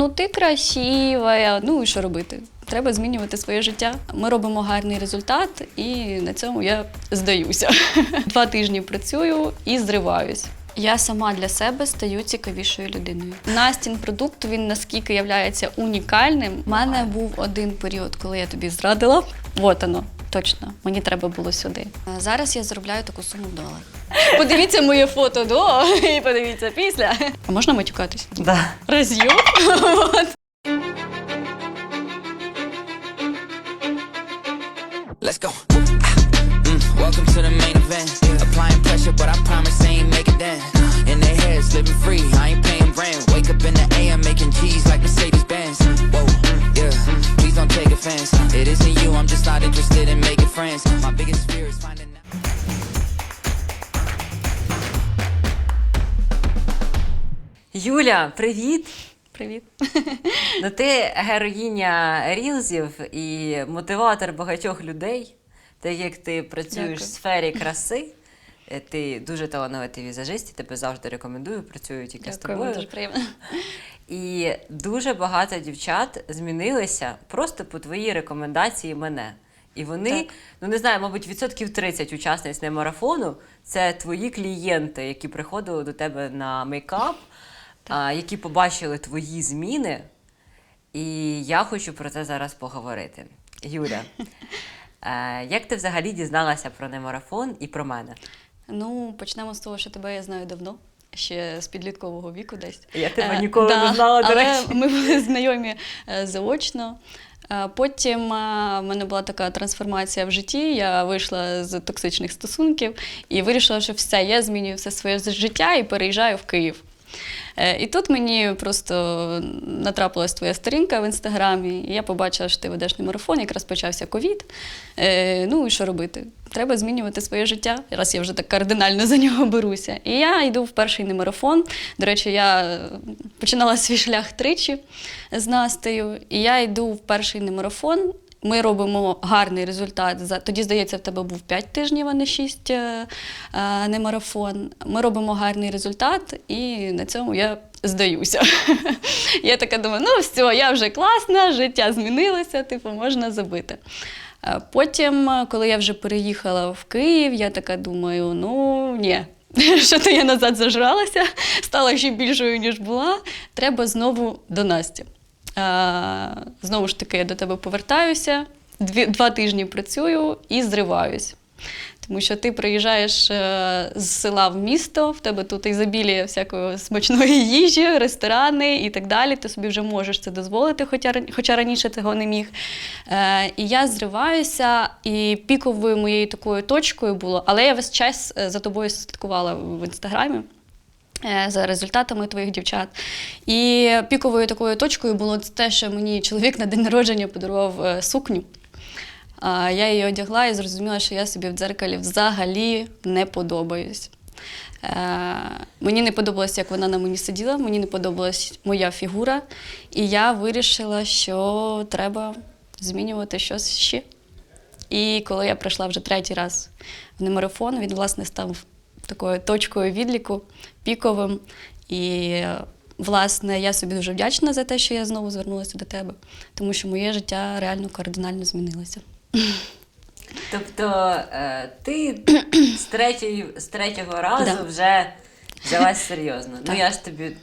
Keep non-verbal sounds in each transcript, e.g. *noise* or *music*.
ну ти красива, ну і що робити? Треба змінювати своє життя. Ми робимо гарний результат, і на цьому я здаюся. *laughs* Два тижні працюю і зриваюсь. Я сама для себе стаю цікавішою людиною. Настін продукт він наскільки являється унікальним. У мене був один період, коли я тобі зрадила. Вот воно, точно. Мені треба було сюди. А Зараз я заробляю таку суму в доларах. Подивіться моє фото до і подивіться після. А можна матюкатись? Да. Роз'єм. Вот. Let's go. Mm, welcome to the main event. Applying pressure, but I promise I ain't make it dent. In their heads, living free, I ain't paying rent. Wake up in the AM, making G's like Mercedes Benz. Whoa, yeah, please don't take offense. It isn't you, I'm just not interested Юля, привіт! Привіт. Ну ти героїня рілзів і мотиватор багатьох людей. Так як ти працюєш Дякую. в сфері краси, е, ти дуже талановитий візажист, і тебе завжди рекомендую, працюю тільки Дякую, мені тобою. дуже приємно. І дуже багато дівчат змінилися просто по твоїй рекомендації мене. І вони, Так. ну не знаю, мабуть, відсотків 30 учасниць не марафону це твої клієнти, які приходили до тебе на мейкап, які побачили твої зміни. І я хочу про це зараз поговорити. Юля, *laughs* е, як ти взагалі дізналася про немарафон і про мене? Ну, почнемо з того, що тебе я знаю давно. Ще з підліткового віку десь. Я тебе Е, ніколи да, не знала, до але речі. Ми були знайомі е, заочно. Потім в мене була така трансформація в житті. Я вийшла з токсичних стосунків і вирішила, що все, я змінюю все своє життя і переїжджаю в Київ. Е, І тут мені просто натрапилась твоя сторінка в інстаграмі, і я побачила, що ти ведеш на марафон, якраз почався ковід. Е, Ну і що робити? Треба змінювати своє життя, раз я вже так кардинально за нього беруся. І я йду в перший немарафон. До речі, я е, починала свій шлях тричі з Настею, і я йду в перший немарафон. Ми робимо гарний результат. Тоді, здається, в тебе був 5 тижнів, а не 6 е, е, не марафон. Ми робимо гарний результат, і на цьому я здаюся. *laughs* я така думаю, ну все, я вже класна, життя змінилося, типу, можна забити. Е, Потім, коли я вже переїхала в Київ, я така думаю, ну ні. *laughs* Що то я назад зажралася, стала ще більшою, ніж була. Треба знову до Насті. Е, Знову ж таки, я до тебе повертаюся, дві, два тижні працюю і зриваюсь. Тому що ти приїжджаєш е, з села в місто, в тебе тут ізобілія всякої смачної *laughs* їжі, ресторани і так далі. Ти собі вже можеш це дозволити, хоча, раніше цього не міг. Е, і я зриваюся, і піковою моєю такою точкою було, але я весь час за тобою слідкувала в інстаграмі за результатами твоїх дівчат. І піковою такою точкою було те, що мені чоловік на день народження подарував е, сукню. Я її одягла і зрозуміла, що я собі в дзеркалі взагалі не подобаюсь. Е, мені не подобалося, як вона на мені сиділа, мені не подобалась моя фігура, і я вирішила, що треба змінювати щось ще. І коли я прийшла вже третій раз в немарафон, він власне став такою точкою відліку, піковим. І власне я собі дуже вдячна за те, що я знову звернулася до тебе, тому що моє життя реально кардинально змінилося. Тобто е, ти з, третьої, з третього разу Да. вже взялась серйозно. Ну я ж тобі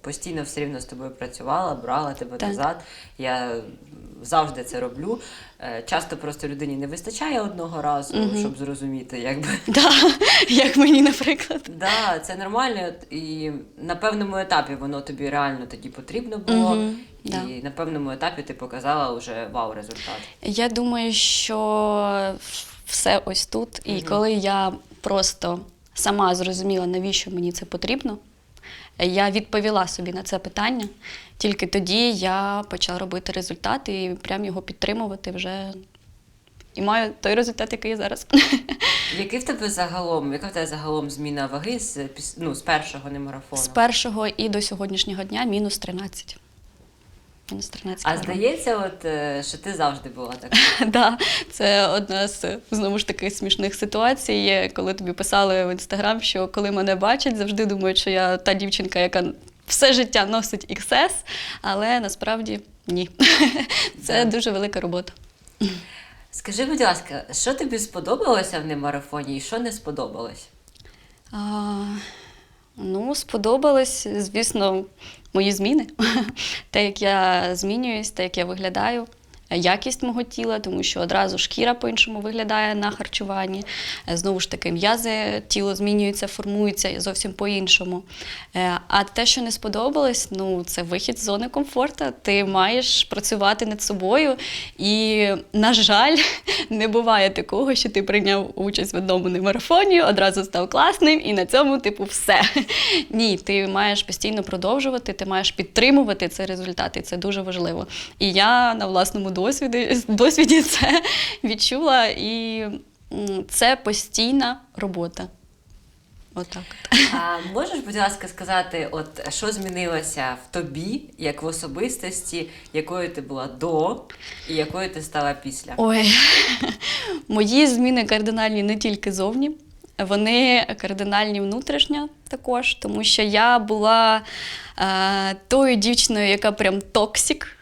постійно все рівно з тобою працювала, брала тебе Так. назад. Я завжди це роблю. Е, Часто просто людині не вистачає одного разу, Мгм. щоб зрозуміти, якби. *laughs* Да, як мені, наприклад. Да, це нормально, і на певному етапі воно тобі реально тоді потрібно було. Мгм, І да. на певному етапі ти показала вже вау результат. Я думаю, що все ось тут. І Мгм. коли я просто сама зрозуміла, навіщо мені це потрібно, я відповіла собі на це питання. Тільки тоді я почала робити результат і прям його підтримувати вже. І маю той результат, який є зараз. *laughs* Який в тебе загалом, яка в тебе загалом зміна ваги з, ну, з першого немарафону? З першого і до сьогоднішнього дня мінус 13. Мінус 13 А здається, от, е, що ти завжди була така. *laughs* Да, це одна з знову ж таки смішних ситуацій, коли тобі писали в інстаграм, що коли мене бачать, завжди думають, що я та дівчинка, яка все життя носить XS, але насправді ні. *laughs* Це Да. дуже велика робота. Скажи, будь ласка, що тобі сподобалося в немарафоні і що не сподобалось? А, ну, сподобались, звісно, мої зміни. *laughs* те, як я змінююсь, те, як я виглядаю, якість мого тіла, тому що одразу шкіра по-іншому виглядає на харчуванні. Е, Знову ж таки, м'язи, тіло змінюється, формується зовсім по-іншому. Е, А те, що не сподобалось, ну це вихід з зони комфорту. Ти маєш працювати над собою. І, на жаль, *laughs* не буває такого, що ти прийняв участь в одному марафоні, одразу став класним, і на цьому, типу, все. *laughs* Ні, ти маєш постійно продовжувати, ти маєш підтримувати цей результат, і це дуже важливо. І я на власному досвіді, *laughs* досвіді це відчула, і це постійна робота. Отак. от. А можеш, будь ласка, сказати, от що змінилося в тобі, як в особистості, якою ти була до і якою ти стала після? Ой, *laughs* мої зміни кардинальні не тільки зовні, вони кардинальні внутрішньо також, тому що я була е, тою дівчиною, яка прям токсик.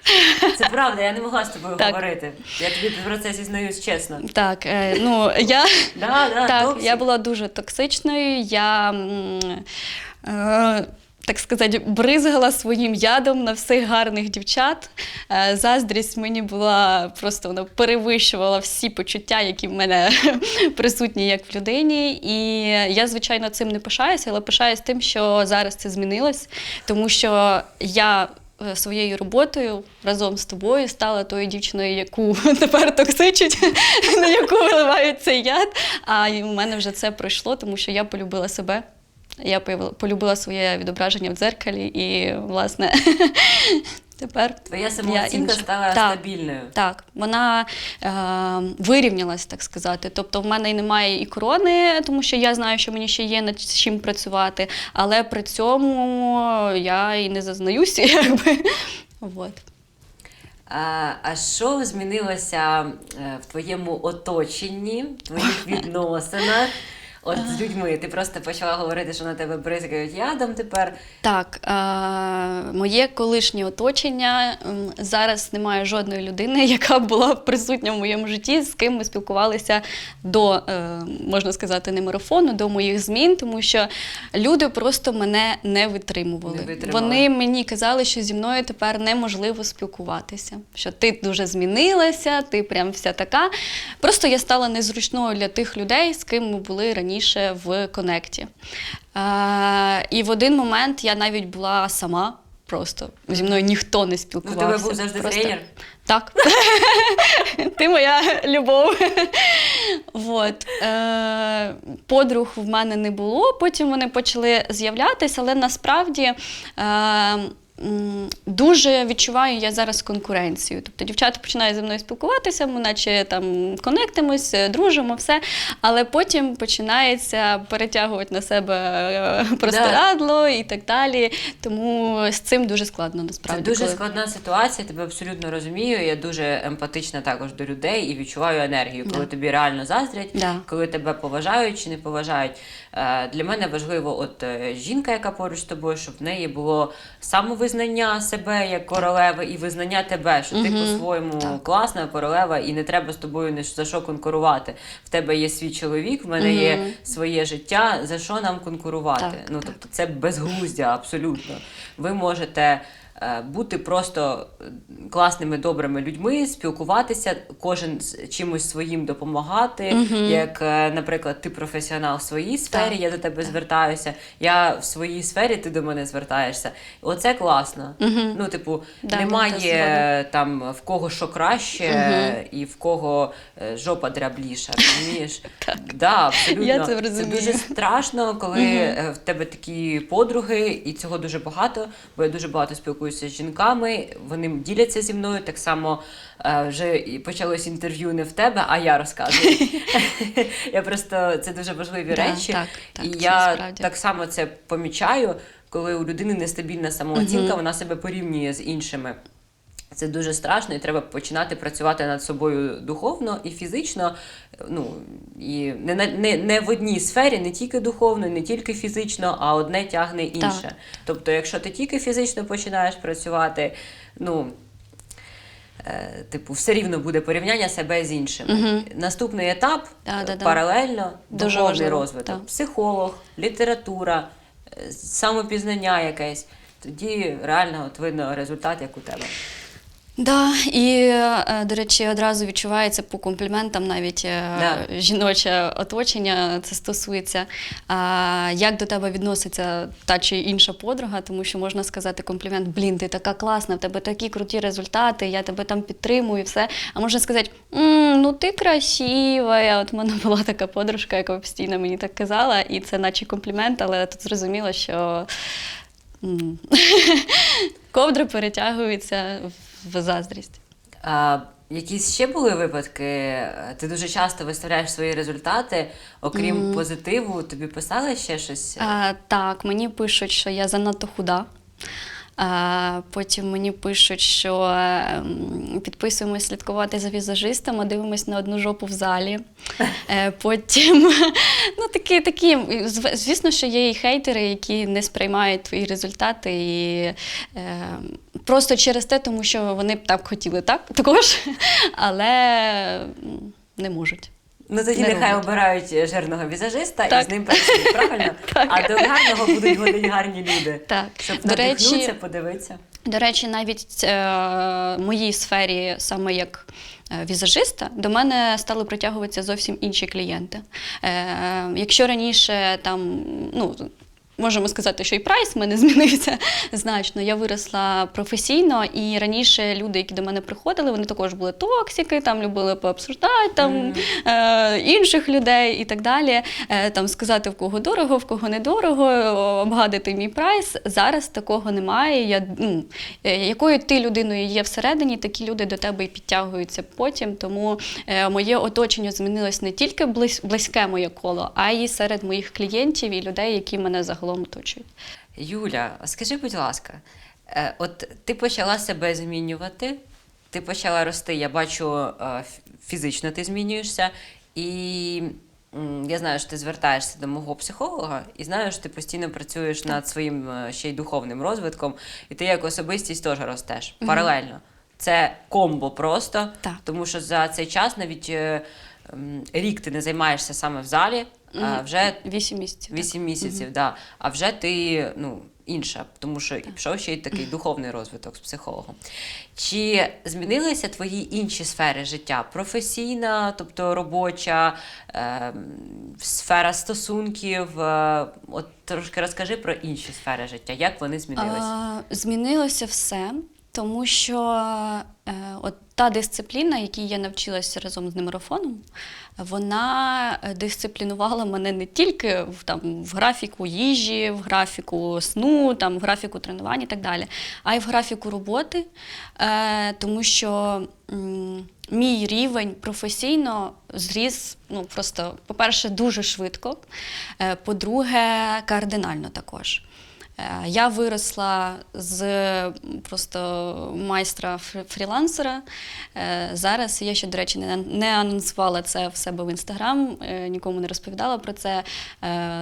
Це правда, я не могла з тобою Так. говорити. Я тобі про це зізнаюсь чесно. Так, е, ну я. Да, да, Так, токсик. я була дуже токсичною. Я, е, так сказати, бризгала своїм ядом на всіх гарних дівчат. Е, заздрість мені була просто вона перевищувала всі почуття, які в мене *laughs* присутні як в людині. І я, звичайно, цим не пишаюся, але пишаюсь тим, що зараз це змінилось, тому що я. е, Своєю роботою разом з тобою стала тою дівчиною, яку *laughs* тепер токсичить, *laughs* на яку виливають цей яд. А у мене вже це пройшло, тому що я полюбила себе. Я полюбила своє відображення в дзеркалі, і, власне, *laughs* тепер Твоя самооцінка стала Так. стабільною. Так, вона е, вирівнялась, так сказати. Тобто, в мене і немає і корони, тому що я знаю, що мені ще є над чим працювати, але при цьому я і не зазнаюся, *laughs* якби. От. А, а що змінилося е, в твоєму оточенні, в твоїх *laughs* відносинах? От з людьми ти просто почала говорити, що на тебе бризгають ядом тепер. Так, е, моє колишнє оточення зараз немає жодної людини, *laughs* яка була присутня в моєму житті, з ким ми спілкувалися до, е, можна сказати, не марафону, до моїх змін, тому що люди просто мене не витримували. Не витримали. Вони мені казали, що зі мною тепер неможливо спілкуватися, що ти дуже змінилася, ти прям вся така. Просто я стала незручною для тих людей, з ким ми були раніше в конекті. І в один момент я навіть була сама. Просто зі мною ніхто не Ну, спілкувався. тебе був завжди Просто- тренер. Так. *laughs* Ти моя любов. Вот. Е, подруг в мене не було, потім вони почали з'являтися, але насправді. Е, Дуже відчуваю я зараз конкуренцію. Тобто дівчата починають зі мною спілкуватися, ми наче там конектимось, е, дружимо, все. Але потім починається перетягувати на себе е, простирадло і так далі. Тому з цим дуже складно Це насправді. дуже коли- складна ситуація, тебе абсолютно розумію. Я дуже емпатична також до людей і відчуваю енергію, коли Да. тобі реально заздрять, Да. коли тебе поважають чи не поважають. Е, Для мене важливо, от е, жінка, яка поруч з тобою, щоб в неї було самовизнання себе як королеви і визнання тебе, що ти Мгм. по-своєму класна королева, і не треба з тобою ні за що конкурувати. В тебе є свій чоловік, в мене є своє життя. За що нам конкурувати? Так, ну тобто це безглуздя абсолютно. Ви можете бути просто е, класними, добрими людьми, спілкуватися, кожен з чимось своїм допомагати. Мгм. Як, е, наприклад, ти професіонал в своїй сфері, Так, я до тебе звертаюся. Я в своїй сфері, ти до мене звертаєшся. Оце класно. Мгм. Ну, типу, Да, немає теж згодні. там в кого що краще Мгм. і в кого е, жопа дрябліша. Розумієш? *laughs* Да, абсолютно. Я це це дуже страшно, коли е, в тебе такі подруги, і цього дуже багато, бо я дуже багато спілкуюся з жінками, вони діляться зі мною. Так само е, вже почалось інтерв'ю не в тебе, а я розказую. *laughs* Я просто це дуже важливі речі. і я так само це помічаю, коли у людини нестабільна самооцінка, вона себе порівнює з іншими. Це дуже страшно, і треба починати працювати над собою духовно і фізично. Ну і не, не, не в одній сфері, не тільки духовно, не тільки фізично, а одне тягне інше. Так. Тобто, якщо ти тільки фізично починаєш працювати, ну е, типу, все рівно буде порівняння себе з іншими. Наступний етап Да, да, е, да. паралельно Дуже духовний розвиток. так. Психолог, література, е, самопізнання якесь. Тоді реально от видно результат, як у тебе. Да, і, е, до речі, одразу відчувається по компліментам навіть е, Да. жіноче оточення це стосується. Як до тебе відноситься та чи інша подруга, тому що можна сказати комплімент: блін, ти така класна, в тебе такі круті результати, я тебе там підтримую, все. А можна сказати, «М, ну ти красива. От в мене була така подружка, яка постійно мені так казала, і це наче комплімент, але тут зрозуміло, що. *laughs* Ковдри перетягуються в заздрість. А, якісь ще були випадки? Ти дуже часто виставляєш свої результати, окрім позитиву, тобі писали ще щось? А, так, мені пишуть, що я занадто худа. А, потім мені пишуть, що ем, підписуємось слідкувати за візажистом, а дивимось на одну жопу в залі. Е, потім, *laughs* ну такі, такі, звісно, що є і хейтери, які не сприймають твої результати і е, просто через те, тому що вони б так хотіли, так також, але не можуть. Ну тоді не нехай роблять. обирають жирного візажиста і з ним працюють, правильно? *laughs* А до гарного будуть ходити гарні люди. Так. Щоб До речі, подивитися. До речі, навіть е, в моїй сфері, саме як е, візажиста, до мене стали притягуватися зовсім інші клієнти. Е, якщо раніше там, ну. Можемо сказати, що і прайс в мене *laughs* змінився значно. Я виросла професійно, і раніше люди, які до мене приходили, вони також були токсики, там любили пообсуждати там, е, інших людей і так далі. Е, там сказати в кого дорого, в кого недорого, обгадити мій прайс. Зараз такого немає. Я, ну, е, якою ти людиною є всередині, такі люди до тебе і підтягуються потім. Тому е, моє оточення змінилось не тільки близь, близьке моє коло, а й серед моїх клієнтів і людей, які мене загалом оточують. Юля, скажи, будь ласка, е, от ти почала себе змінювати, ти почала рости. Я бачу, е, фізично ти змінюєшся, і я знаю, що ти звертаєшся до мого психолога, і знаю, що ти постійно працюєш над своїм е, ще й духовним розвитком, і ти як особистість теж ростеш паралельно. Це комбо просто, Так. тому що за цей час навіть рік ти не займаєшся саме в залі, а вже Вісім місяців. так. Вісім місяців, да. А вже ти ну, інша, тому що і пішов ще й такий духовний розвиток з психологом. Чи змінилися твої інші сфери життя? Професійна, тобто робоча, е, сфера стосунків? Е, от трошки розкажи про інші сфери життя, як вони змінилися? Змінилося все, тому що е, от та дисципліна, якій я навчилася разом з немарафоном, вона дисциплінувала мене не тільки в, там, в графіку їжі, в графіку сну, там, в графіку тренувань і так далі, а й в графіку роботи, е, тому що м, мій рівень професійно зріс ну, просто, по-перше, дуже швидко, е, по-друге, кардинально також. Е, Я виросла з просто майстра фрілансера. Е, Зараз я ще, до речі, не, анонсувала це в себе в інстаграм, е, нікому не розповідала про це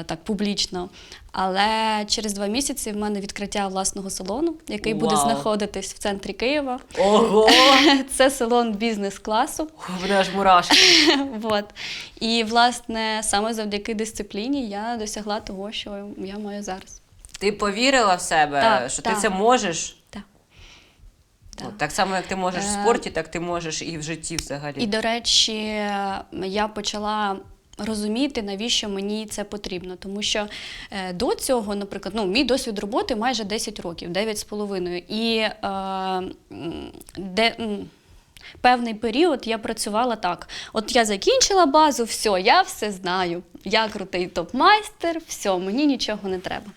так публічно. Але через два місяці в мене відкриття власного салону, який буде Вау. знаходитись в центрі Києва. Ого! *laughs* Це салон бізнес-класу. Мене аж мурашки. *laughs* Вот. І, власне, саме завдяки дисципліні я досягла того, що я маю зараз. Ти повірила в себе, Так, що так. ти це можеш? Так. Так. От, так само, як ти можеш в Е, спорті, так ти можеш і в житті взагалі. І, до речі, я почала розуміти, навіщо мені це потрібно. Тому що е, до цього, наприклад, ну, мій досвід роботи майже 10 років, 9 з половиною. І е, де. Певний період я працювала так. От я закінчила базу, все, я все знаю. Я крутий топ-майстер, все, мені нічого не треба.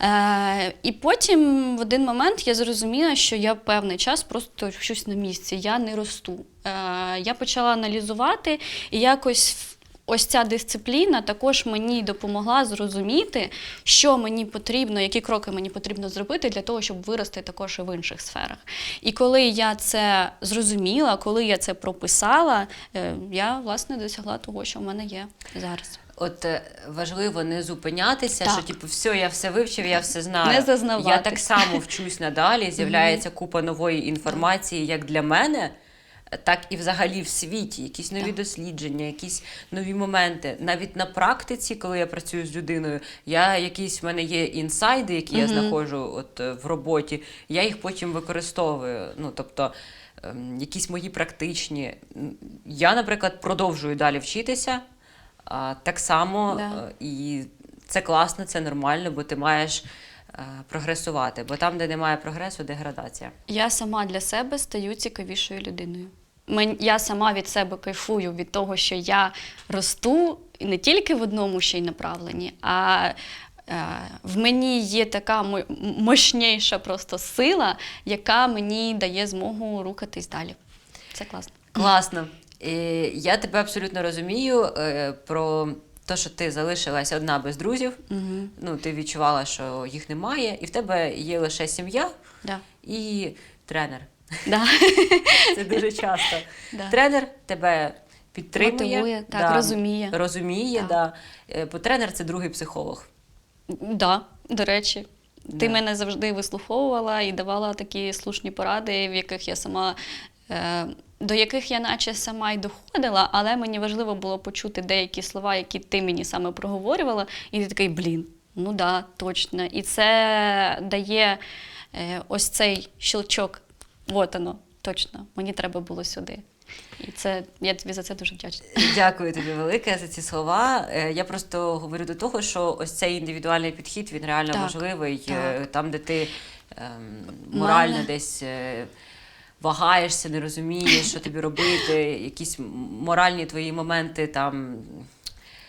Е, і потім в один момент я зрозуміла, що я певний час просто щось на місці, я не росту. Е, я почала аналізувати і якось ось ця дисципліна також мені допомогла зрозуміти, що мені потрібно, які кроки мені потрібно зробити для того, щоб вирости також і в інших сферах. І коли я це зрозуміла, коли я це прописала, е, я власне досягла того, що в мене є зараз. От е, важливо не зупинятися, Так. що типу, все, я все вивчив, я все знаю. Не зазнавати. Я так само вчусь надалі. *laughs* З'являється купа нової інформації, як для мене, так і взагалі в світі. Якісь нові Так. дослідження, якісь нові моменти. Навіть на практиці, коли я працюю з людиною, я якісь в мене є інсайди, які я знаходжу от е, в роботі. Я їх потім використовую. Ну тобто. ем, Якісь мої практичні. Я, наприклад, продовжую далі вчитися. Так само Да. е, і це класно, це нормально, бо ти маєш прогресувати. Бо там, де немає прогресу, деградація. Я сама для себе стаю цікавішою людиною. Я сама від себе кайфую від того, що я росту не тільки в одному ще й направленні, а е, в мені є така мощніша просто сила, яка мені дає змогу рухатись далі. Це класно. Класно. Я тебе абсолютно розумію е, про те, що ти залишилась одна без друзів. Угу. Ну, ти відчувала, що їх немає, і в тебе є лише сім'я Да. і тренер. Да. *laughs* Це дуже часто. Да. Тренер тебе підтримує, Мотивує, так, розуміє. Розуміє, Так. да. Е, Бо тренер це другий психолог. Да, до речі. Да. Ти мене завжди вислуховувала і давала такі слушні поради, в яких я сама. Е, до яких я наче сама й доходила, але мені важливо було почути деякі слова, які ти мені саме проговорювала, і ти такий, блін, ну да, точно. І це дає е, ось цей щелчок. От воно, точно, мені треба було сюди. І це я тобі за це дуже вдячна. Дякую тобі велике за ці слова. Е, Я просто говорю до того, що ось цей індивідуальний підхід він реально Так, важливий. так. Там, де ти ем, морально Мене- десь вагаєшся, не розумієш, що тобі робити, якісь моральні твої моменти там.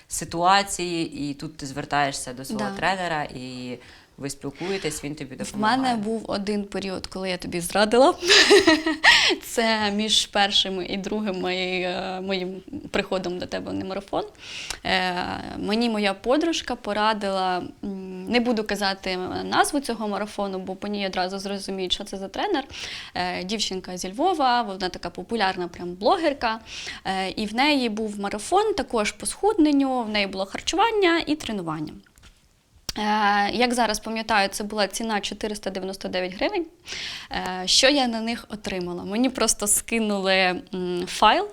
Ситуації, і тут ти звертаєшся до свого Да. тренера, і ви спілкуєтесь, він тобі допомагає. мене був один період, коли я тобі зрадила. *laughs* Це між першим і другим е, моїм приходом до тебе на марафон. Е, Мені моя подружка порадила, не буду казати назву цього марафону, бо по ній одразу зрозуміють, що це за тренер. Е, Дівчинка зі Львова, вона така популярна прям блогерка. І в неї був марафон також по схудненню, в неї було харчування і тренування. Е, Як зараз пам'ятаю, це була ціна 499 гривень. Е, Що я на них отримала? Мені просто скинули файл.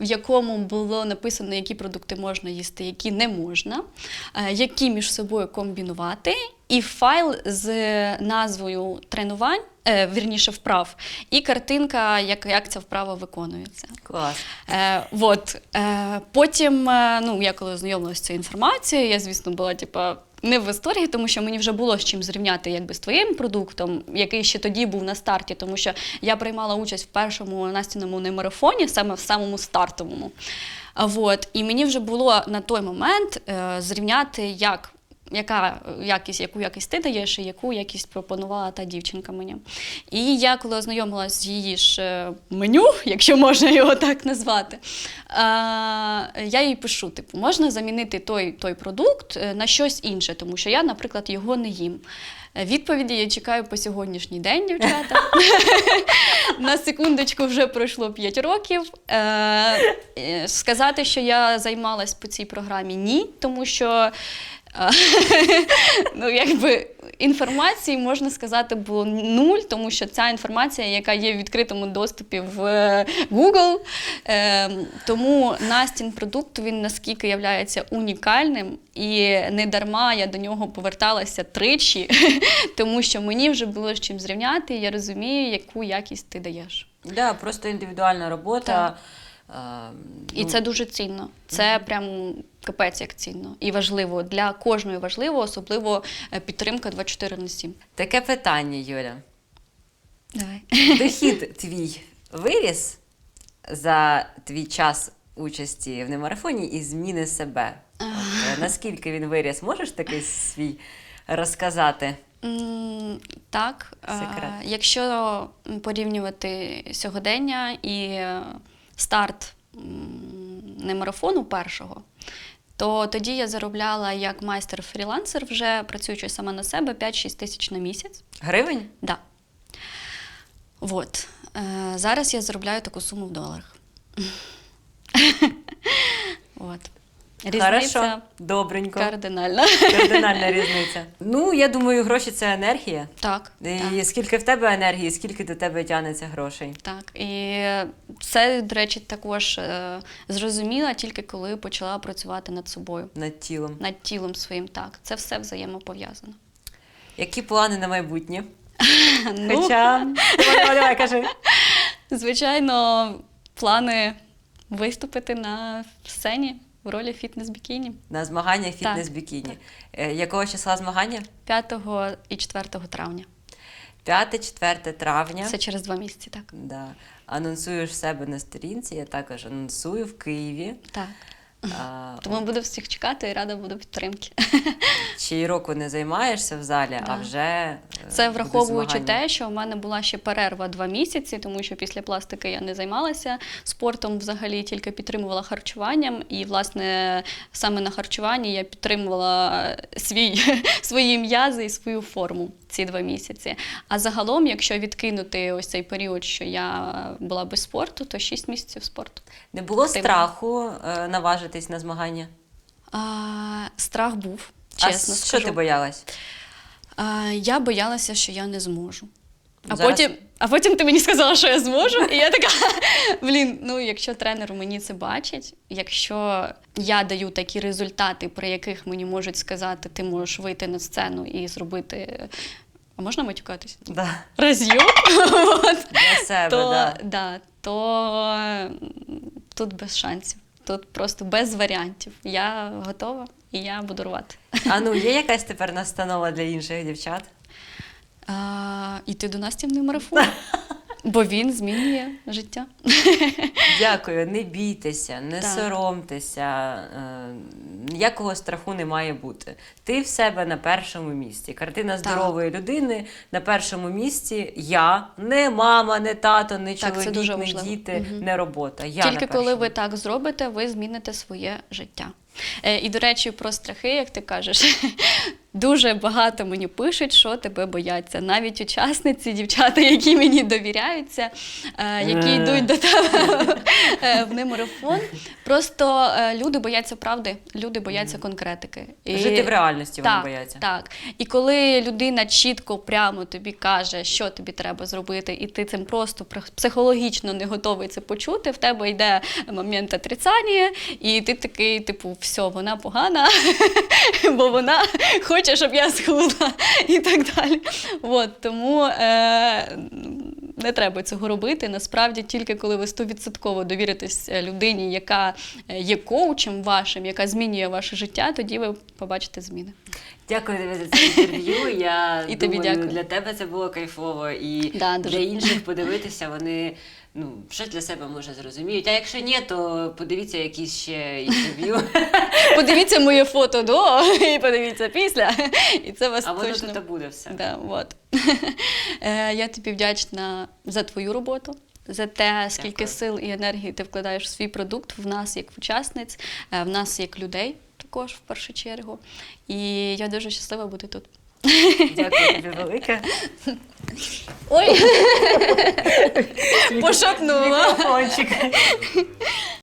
В якому було написано, які продукти можна їсти, які не можна, е, які між собою комбінувати, і файл з назвою тренувань, е, вірніше вправ, і картинка, як, як ця вправа виконується. Клас. Е, вот. е, потім, ну, я коли ознайомилася з цією інформацією, я, звісно, була типа. Не в історії, тому що мені вже було з чим зрівняти якби з твоїм продуктом, який ще тоді був на старті, тому що я приймала участь в першому настіному немарафоні, саме в самому стартовому. А Вот. І мені вже було на той момент е, зрівняти, як, яка якість, яку якість ти даєш, і яку якість пропонувала та дівчинка мені. І я, коли ознайомилася з її ж е, меню, *laughs* якщо можна його так назвати, е, я їй пишу: типу, можна замінити той, той продукт е, на щось інше, тому що я, наприклад, його не їм. Е, Відповіді я чекаю по сьогоднішній день, дівчата. *laughs* На секундочку вже пройшло 5 років. Е, е, сказати, що я займалась по цій програмі, ні, тому що. *laughs* ну, якби інформації можна сказати було нуль, тому що ця інформація, яка є в відкритому доступі в е, Google, е, тому Настін продукт він наскільки являється унікальним, і не дарма я до нього поверталася тричі, *laughs* тому що мені вже було з чим зрівняти, і я розумію, яку якість ти даєш. Да, просто індивідуальна робота. е, І ну, це дуже цінно. Це прям капець як цінно і важливо для кожної важливо, особливо е, підтримка 24 на 7. Таке питання, Юля. Давай. Дохід *laughs* твій виріс за твій час участі в немарафоні і зміни себе. От, е, наскільки він виріс, можеш такий свій розказати? Так, е, Секрет. якщо порівнювати сьогодення і старт не марафону першого, то тоді я заробляла як майстер-фрілансер, вже працюючи сама на себе 5-6 тисяч на місяць. Гривень? Да. Вот. Е, зараз я заробляю таку суму в доларах. *laughs* От. Хорошо, добренько. кардинальна. Кардинальна різниця. *laughs* Ну, я думаю, гроші це енергія. Так. І так. скільки в тебе енергії, скільки до тебе тягнеться грошей. Так, і це, до речі, також е, зрозуміла тільки коли почала працювати над собою, Над тілом. над тілом своїм. Так, це все взаємопов'язано. Які плани на майбутнє? *laughs* Ну, Хоча. Давай, давай, кажи. *laughs* звичайно, плани виступити на сцені в ролі фітнес-бікіні На змагання фітнес-бікіні. Е, Якого числа змагання? 5 і 4 травня. 5-4 травня. Це через два місяці, так. Да. Анонсуєш себе на сторінці, я також анонсую в Києві. Так. А, Тому буду всіх чекати і рада буду підтримки. ще й року не займаєшся в залі, а вже. е, Це враховуючи змагання. те, що в мене була ще перерва два місяці, тому що після пластики я не займалася спортом, взагалі тільки підтримувала харчуванням. І, власне, саме на харчуванні я підтримувала свій, *laughs* свої м'язи і свою форму ці два місяці. А загалом, якщо відкинути ось цей період, що я була без спорту, то 6 місяців спорту. Не було Активно. страху е, наважитись на змагання? А, страх був, чесно а що ти боялась? А, я боялася, що я не зможу. А Зараз- потім, а потім ти мені сказала, що я зможу, і я така: *laughs* блін, ну якщо тренер мені це бачить, якщо я даю такі результати, при яких мені можуть сказати, ти можеш вийти на сцену і зробити. А можна матюкатись? Да. *laughs* От. Для себе, то, да. да, то тут без шансів. Тут просто без варіантів. Я готова і я буду рвати. А ну, є якась тепер настанова для інших дівчат? А, іти до настівний марафон. Бо він змінює життя. Дякую, не бійтеся, не Так. соромтеся, е, ніякого страху не має бути. Ти в себе на першому місці. Картина здорової людини на першому місці. Я, не мама, не тато, не Так, чоловік, дуже не діти, Мгм. не робота. Я на Тільки коли ви так зробите, ви зміните своє життя. Е, і, до речі, про страхи, як ти кажеш, дуже багато мені пишуть, що тебе бояться. Навіть учасниці, дівчата, які мені довіряються, е, які Е. йдуть до тебе е, в немарафон. Просто люди бояться правди, люди бояться конкретики. І- Жити в реальності вони так, бояться. Так. І коли людина чітко, прямо тобі каже, що тобі треба зробити, і ти цим просто психологічно не готовий це почути, в тебе йде момент отрицання, і ти такий, типу, все, вона погана, *laughs* бо вона хоче, щоб я схудла і так далі. От, тому е, не треба цього робити. Насправді, тільки коли ви стовідсотково довіритесь е, людині, яка е, є коучем вашим, яка змінює ваше життя, тоді ви побачите зміни. Дякую тобі за це інтерв'ю. Я І тобі дякую. для тебе це було кайфово. І Да, для інших подивитися, вони ну, щось для себе може зрозуміють. А якщо ні, то подивіться якісь ще інтерв'ю. *laughs* Подивіться моє фото до *laughs* і подивіться після. І це вас А воно точно. тут буде все. Да, от. *laughs* Е, Я тобі вдячна за твою роботу. За те, скільки Дякую. сил і енергії ти вкладаєш в свій продукт, в нас як учасниць, е, в нас як людей також в першу чергу. І я дуже щаслива бути тут. Дякую тобі велике. Ой! Пошатнула. Мікрофончик.